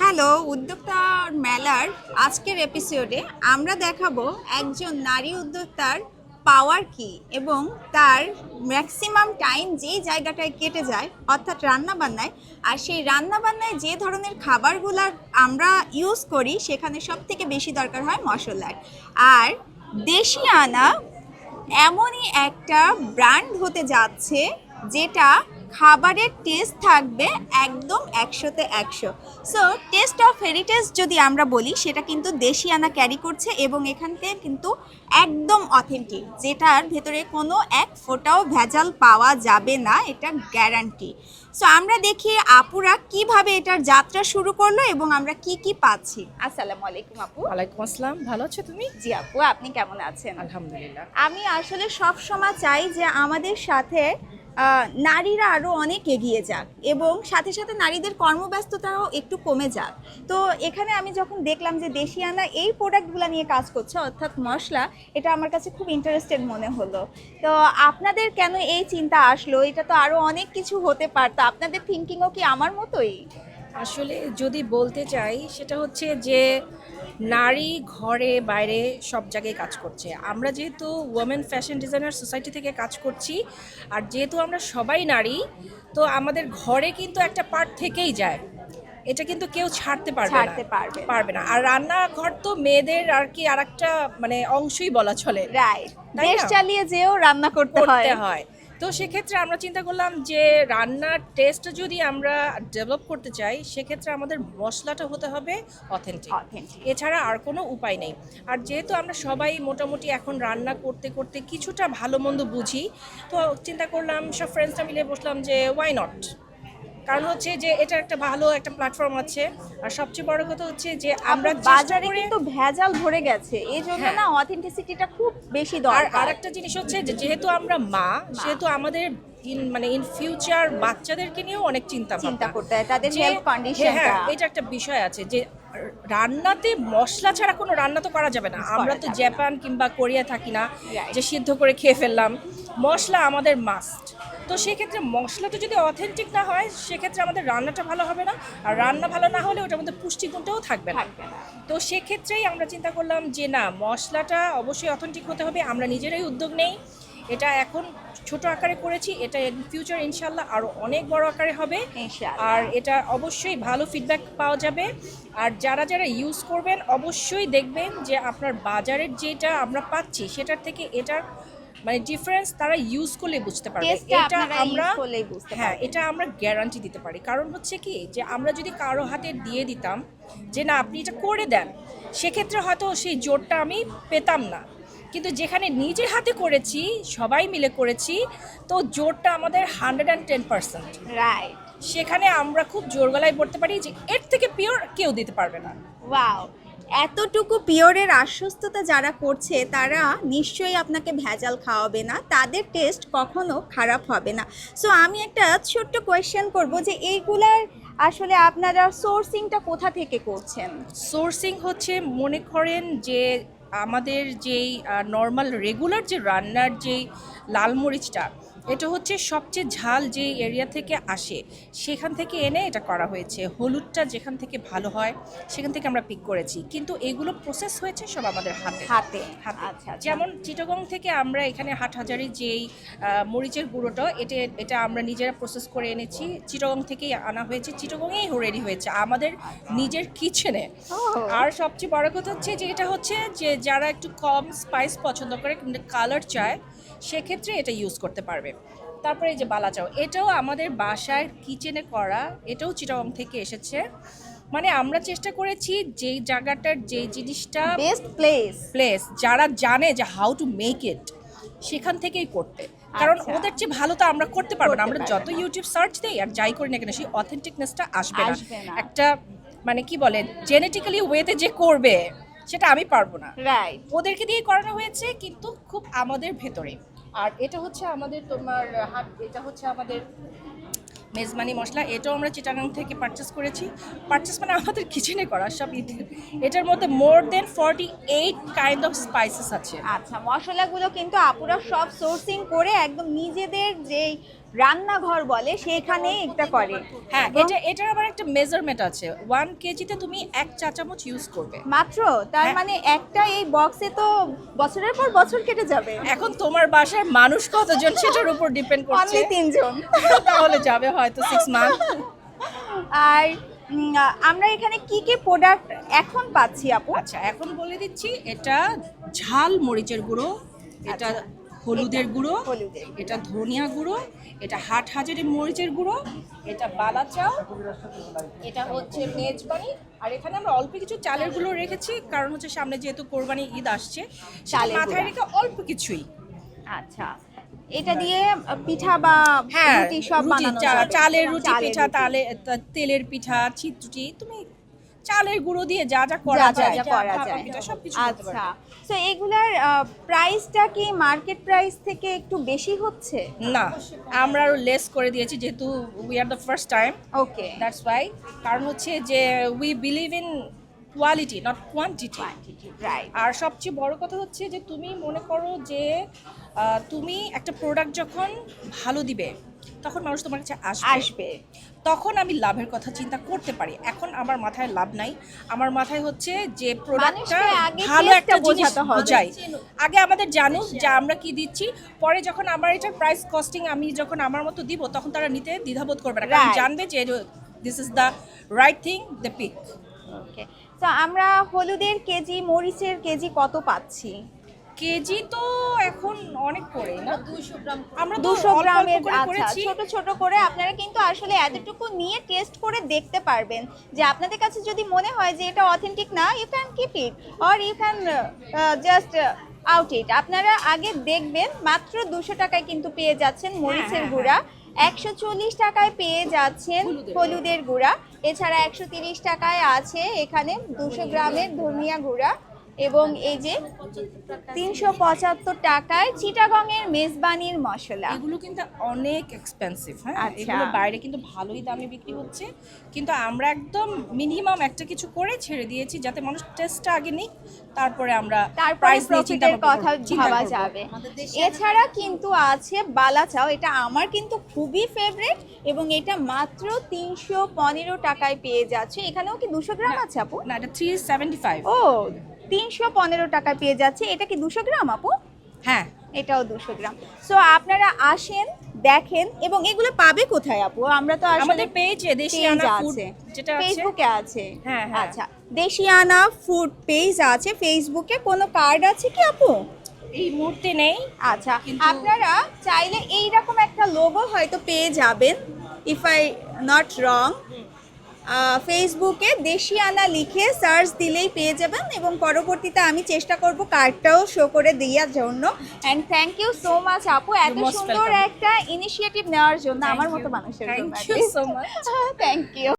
Hello, উদ্যোক্তা মেলার আজকের এপিসোডে আমরা দেখাবো একজন নারী উদ্যোক্তার পাওয়ার কি এবং তার ম্যাক্সিমাম টাইম যেই জায়গাটায় কেটে যায়, অর্থাৎ রান্নাবান্নায়। আর সেই রান্নাবান্নায় যে ধরনের খাবারগুলো আমরা ইউজ করি, সেখানে সব থেকে বেশি দরকার হয় মশলার। আর দেশি আনা এমনই একটা ব্র্যান্ড হতে যাচ্ছে, যেটা খাবারের টেস্ট থাকবে একদম একশোতে একশো। সো টেস্ট অফ হেরিটেজ যদি আমরা বলি সেটা কিন্তু দেশি আনা ক্যারি করছে এবং এখানতে কিন্তু একদম অথেন্টিক যেটার ভেতরে কোনো এক ফোঁটাও ভেজাল পাওয়া যাবে না এটা গ্যারান্টি সো আমরা দেখি আপুরা কীভাবে এটার যাত্রা শুরু করল এবং আমরা কি কি পাচ্ছি। আসসালামু আলাইকুম আপু। ওয়ালাইকুম আসসালাম। ভালো আছো তুমি? জি আপু আপনি কেমন আছেন? আলহামদুলিল্লাহ। আমি আসলে সব সময় চাই যে আমাদের সাথে নারীরা আরও অনেক এগিয়ে যাক এবং সাথে সাথে নারীদের কর্মব্যস্ততাও একটু কমে যাক। তো এখানে আমি যখন দেখলাম যে দেশিয়ানা এই প্রোডাক্টগুলো নিয়ে কাজ করছে, অর্থাৎ মশলা, এটা আমার কাছে খুব ইন্টারেস্টেড মনে হলো। তো আপনাদের কেন এই চিন্তা আসলো? এটা তো আরও অনেক কিছু হতে পারতো। আপনাদের থিঙ্কিংও কি আমার মতোই? আসলে যদি বলতে চাই সেটা হচ্ছে যে নারী ঘরে বাইরে সব জায়গায় কাজ করছে। আমরা যেহেতু ওমেন ফ্যাশন ডিজাইনার সোসাইটি থেকে কাজ করছি আর যেহেতু আমরা সবাই নারী তো আমাদের ঘরে কিন্তু একটা পার্ট থেকেই যায়। এটা কিন্তু কেউ ছাড়তে পারবে ছাড়তে পারবে না। পারবে না। আর রান্নাঘর তো মেয়েদের আর কি আর একটা মানে অংশই বলা চলে। রাইট তাই দেশ চালিয়ে যেও রান্না করতে হয়। তো সেক্ষেত্রে আমরা চিন্তা করলাম যে রান্নার টেস্ট যদি আমরা ডেভেলপ করতে চাই সেক্ষেত্রে আমাদের মশলাটা হতে হবে অথেন্টিক এছাড়া আর কোনো উপায় নেই। আর যেহেতু আমরা সবাই মোটামুটি এখন রান্না করতে করতে কিছুটা ভালো মন্দ বুঝি তো চিন্তা করলাম সব ফ্রেন্ডসরা মিলে বসলাম যে ওয়াই নট কারণ হচ্ছে যে এটা একটা ভালো একটা প্ল্যাটফর্ম আছে। আর সবচেয়ে বড় কথা হচ্ছে যে আমরা বাজারে কিন্তু ভেজাল ভরে গেছে। এই জন্য হ্যাঁ। না অথেন্টিসিটিটা খুব বেশি দরকার আর একটা আরেকটা জিনিস হচ্ছে যে যেহেতু আমরা মা সেহেতু আমাদের ইন মানে ইন ফিউচার বাচ্চাদেরকে নিয়েও অনেক চিন্তা চিন্তা। করতে হয় তাদের হেলথ কন্ডিশনটা হ্যাঁ এটা একটা বিষয় আছে যে রান্নাতে মশলা ছাড়া কোনো রান্না তো করা যাবে না। আমরা তো জাপান কিংবা কোরিয়া থাকি না যে সিদ্ধ করে খেয়ে ফেললাম। মশলা আমাদের মাস্ট তো সেক্ষেত্রে মশলাটা যদি অথেন্টিক না হয় সেক্ষেত্রে আমাদের রান্নাটা ভালো হবে না। আর রান্না ভালো না হলে ওটার মধ্যে পুষ্টিগুণটাও থাকবে না। তো সেক্ষেত্রেই আমরা চিন্তা করলাম যে না মশলাটা অবশ্যই অথেন্টিক হতে হবে। আমরা নিজেরাই উদ্যোগ নেই। এটা এখন ছোট আকারে করেছি এটা ইন ফিউচার ইনশাল্লাহ আরও অনেক বড় আকারে হবে। আর এটা অবশ্যই ভালো ফিডব্যাক পাওয়া যাবে। আর যারা যারা ইউজ করবেন অবশ্যই দেখবেন যে আপনার বাজারের যেটা আমরা পাচ্ছি সেটার থেকে এটার মানে ডিফারেন্স তারা ইউজ করলে বুঝতে পারবে। এটা আমরা বুঝতে হ্যাঁ এটা আমরা গ্যারান্টি দিতে পারি। কারণ হচ্ছে কি যে আমরা যদি কারও হাতে দিয়ে দিতাম যে না আপনি এটা করে দেন সেক্ষেত্রে হয়তো সেই জোরটা আমি পেতাম না। কিন্তু যেখানে নিজে হাতে করেছি সবাই মিলে করেছি তো জোরটা আমাদের hundred and ten percent right সেখানে আমরা খুব জোর গলায় পড়তে পারি যে এর থেকে পিওর কেউ দিতে পারবে না। ওয়াও এতটুকু পিওরের আশ্বস্ততা যারা করছে তারা নিশ্চয়ই আপনাকে ভেজাল খাওয়াবে না তাদের টেস্ট কখনো খারাপ হবে না। সো আমি একটা ছোট্ট কোয়েশ্চেন করব যে এইগুলার আসলে আপনারা সোর্সিংটা কোথা থেকে করছেন? সোর্সিং হচ্ছে মনে করেন যে আমাদের যেই নর্মাল রেগুলার যে রান্নার যেই লাল মরিচটা এটা হচ্ছে সবচেয়ে ঝাল যে এরিয়া থেকে আসে সেখান থেকে এনে এটা করা হয়েছে। হলুদটা যেখান থেকে ভালো হয় সেখান থেকে আমরা পিক করেছি। কিন্তু এগুলো প্রসেস হয়েছে সব আমাদের হাতে। হাতে। আচ্ছা আচ্ছা। যেমন চিটগং থেকে আমরা এখানে হাটহাজারি যেই মরিচের গুঁড়োটা এটা এটা আমরা নিজেরা প্রসেস করে এনেছি। চিটগং থেকেই আনা হয়েছে। চিটগংয়েই রেডি হয়েছে আমাদের নিজের কিচেনে আর সবচেয়ে বড় কথা হচ্ছে যে এটা হচ্ছে যে যারা একটু কম স্পাইস পছন্দ করে কিন্তু কালার চায় সেক্ষেত্রে এটা ইউজ করতে পারবে। তারপরে এই যে বালাচাও এটাও আমাদের বাসার কিচেনে করা এটাও চিটাগং থেকে এসেছে। মানে আমরা চেষ্টা করেছি যেই জায়গাটার যেই জিনিসটা বেস্ট প্লেস প্লেস যারা জানে যে হাউ টু মেক ইট সেখান থেকেই করতে। কারণ আচ্ছা। ওদের চেয়ে ভালো তো আমরা করতে পারব না। আমরা যত ইউটিউব সার্চ দিই আর যাই করি না কেন সেই অথেন্টিকনেসটা আসবে না। একটা মানে কি বলে জেনেটিক্যালি ওয়েতে যে করবে সেটা আমি পারব না। রাইট ওদেরকে দিয়ে করানো হয়েছে কিন্তু খুব আমাদের ভেতরে। আর এটা হচ্ছে আমাদের তোমার হাত এটা হচ্ছে আমাদের মেজমানি মশলা। এটাও আমরা চিটাগাং থেকে পারচেস করেছি। পারচেস মানে আমাদের কিচেনে করা সব এটার মধ্যে more than forty eight kind of spices আছে। আচ্ছা মশলাগুলো কিন্তু আপুরা সব সোর্সিং করে একদম নিজেদের যেই রান্নাঘর বলে সেখানে এটা করে। হ্যাঁ এটা এটার আবার একটা মেজারমেন্ট আছে। ওয়ান কেজিতে তুমি এক চা চামচ ইউজ করবে। মাত্র? তার হ্যাঁ। মানে একটা এই বক্সে তো বছরের পর বছর কেটে যাবে। এখন তোমার বাসার মানুষ কতজন সেটার উপর ডিপেন্ড করছে? অনলি তিনজন। তাহলে যাবে হয়তো সিক্স মান্থ আর আমরা এখানে কি কি প্রোডাক্ট এখন পাচ্ছি আপু? আচ্ছা এখন বলে দিচ্ছি এটা ঝাল মরিচের গুঁড়ো এটা হলুদের গুঁড়ো এটা ধনিয়া গুঁড়ো এটা হাট হাজারি মরিচের গুঁড়ো এটা বালা চাল এটা হচ্ছে মেজবানি আর এখানে আমরা অল্প কিছু চালের গুঁড়ো রেখেছি কারণ হচ্ছে সামনে যেহেতু কোরবানি ঈদ আসছে চালের মাথায় রেখে অল্প কিছুই। আচ্ছা এটা দিয়ে পিঠা বা হ্যাঁ রুটি সব বানানো চালের রুটি পিঠা তালে তেলের পিঠা চিত্রুটি তুমি চালের গুঁড়ো দিয়ে যা যা করা যায় যা করা যায়। আচ্ছা। তো এগুলার প্রাইসটা কি মার্কেট প্রাইস থেকে একটু বেশি হচ্ছে? না আমরা আরও লেস করে দিয়েছি যেহেতু we are the first time okay that's why কারণ হচ্ছে যে we believe in quality not quantity right আর সবচেয়ে বড় কথা হচ্ছে যে তুমি মনে করো যে তুমি একটা প্রোডাক্ট যখন ভালো দিবে তখন মানুষ তোমার কাছে আসবে। আসবে। তখন আমি লাভের কথা চিন্তা করতে পারি। এখন আমার মাথায় লাভ নাই। আমার মাথায় হচ্ছে যে প্রোডাক্টটা ভালো একটা জিনিস বোঝাই আগে আমাদের জানুক যে আমরা কি দিচ্ছি। পরে যখন আমার এটার প্রাইস কস্টিং আমি যখন আমার মতো দিব তখন তারা নিতে দ্বিধাবোধ করবে না। কারণ জানবে যে this is the right thing the peak okay তো আমরা হলুদের কেজি মরিচের কেজি কত পাচ্ছি? কেজি তো এখন অনেক করে না? আমরা তো দুশো গ্রামের করে আচ্ছা করেছি। ছোট ছোট করে আপনারা কিন্তু আসলে এতটুকু নিয়ে টেস্ট করে দেখতে পারবেন যে আপনাদের কাছে যদি মনে হয় যে এটা অথেন্টিক না you can keep it or you can just out it আপনারা আগে দেখবেন মাত্র দুশো টাকায় কিন্তু পেয়ে যাচ্ছেন মরিচের হ্যাঁ, গুঁড়া। একশো চল্লিশ টাকায় পেয়ে যাচ্ছেন হলুদের হলুদের গুঁড়া। এছাড়া একশো তিরিশ টাকায় আছে এখানে দুশো গ্রামের ধনিয়া গুঁড়া। এবং এই যে তিনশো পঁচাত্তর টাকায় চিটাগংয়ের মেজবানির মশলা। এগুলো কিন্তু অনেক এক্সপেন্সিভ হ্যাঁ? আচ্ছা। এগুলো বাইরে কিন্তু ভালোই দামে বিক্রি হচ্ছে। কিন্তু আমরা একদম মিনিমাম একটা কিছু করে ছেড়ে দিয়েছি যাতে মানুষ টেস্টটা আগে নিক তারপরে আমরা তারপরে প্রাইস নিয়ে চিন্তা কথা ভাবা যাবে। এছাড়া কিন্তু আছে বালাচাও এটা আমার কিন্তু খুবই ফেভারিট এবং এটা মাত্র তিনশো পনেরো টাকায় পেয়ে যাচ্ছে। এখানেও কি দুশো গ্রাম আছে আপু? না এটা থ্রি সেভেন্টি ফাইভ ও তিনশো পনেরো টাকায় পেয়ে যাচ্ছে। এটা কি দুশো গ্রাম আপু? হ্যাঁ। এটাও দুশো গ্রাম। সো আপনারা আসেন দেখেন এবং এগুলো পাবে কোথায় আপু? আমরা তো আমাদের পেজে দেশি পেজ আনা ফুড আছে। যেটা ফেসবুকে আছে। হ্যাঁ, হ্যাঁ। আচ্ছা দেশিয়ানা ফুড পেজ আছে ফেসবুকে কোনো কার্ড আছে কি আপু? এই মুহূর্তে নেই। আচ্ছা আপনারা চাইলে এইরকম একটা লোগো হয়তো পেয়ে যাবেন। ইফ আই নট রং ফেসবুকে দেশিয়ানা লিখে সার্চ দিলেই পেয়ে যাবেন এবং পরবর্তীতে আমি চেষ্টা করব কার্ডটাও শো করে দেওয়ার জন্য। And thank you so much আপু। এত সুন্দর একটা ইনিশিয়েটিভ নেওয়ার জন্য আমার মতো মানুষের জন্য। Thank you so much thank you